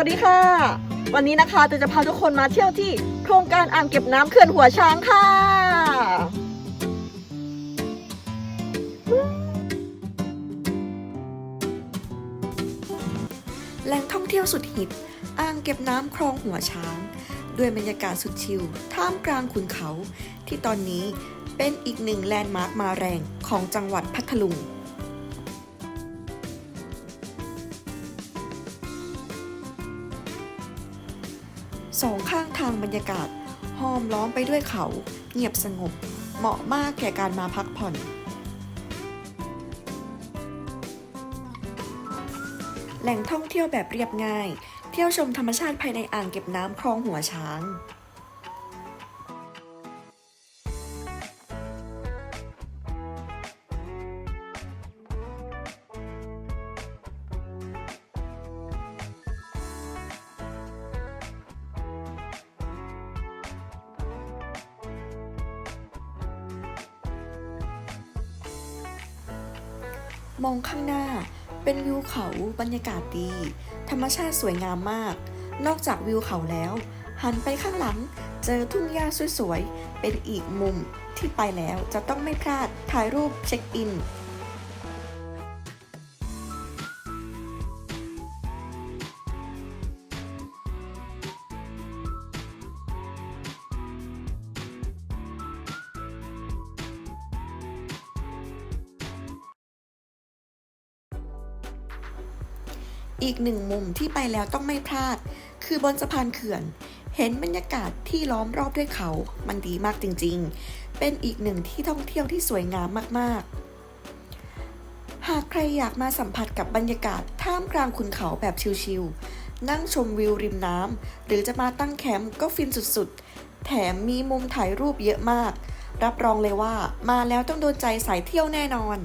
วัสดีค่ะ วันนี้นะคะจะจะพาทุกคนมาเที่ยวที่โครงการอ่างเก็บน้ำเขื่อนหัวช้างค่ะ แหล่งท่องเที่ยวสุดฮิตอ่างเก็บน้ำคลองหัวช้าง ด้วยบรรยากาศสุดชิลท่ามกลางขุนเขา ที่ตอนนี้เป็นอีกหนึ่งแลนด์มาร์คมาแรงของจังหวัดพัทลุง สองข้างทางบรรยากาศห้อมล้อมไปด้วยเขา เงียบสงบ เหมาะมากแก่การมาพักผ่อน แหล่งท่องเที่ยวแบบเรียบง่าย เที่ยวชมธรรมชาติภายในอ่างเก็บน้ำคลองหัวช้าง มองข้างหน้า เป็นวิวเขาบรรยากาศดี ธรรมชาติสวยงามมาก นอกจากวิวเขาแล้ว หันไปข้างหลัง เจอทุ่งหญ้าสวยๆ เป็นอีกมุมที่ไปแล้วจะต้องไม่พลาดถ่ายรูปเช็คอิน อีกหนึ่งมุมที่ไปแล้วต้องไม่พลาด คือบนสะพานเขื่อน เห็นบรรยากาศที่ล้อมรอบด้วยเขา มันดีมากจริงๆ เป็นอีกหนึ่งที่ท่องเที่ยวที่สวยงามมากๆ หากใครอยากมาสัมผัสกับบรรยากาศท่ามกลางขุนเขาแบบชิลๆ นั่งชมวิวริมน้ำหรือจะมาตั้งแคมป์ก็ฟินสุดๆ แถมมีมุมถ่ายรูปเยอะมาก รับรองเลยว่ามาแล้วต้องโดนใจสายเที่ยวแน่นอน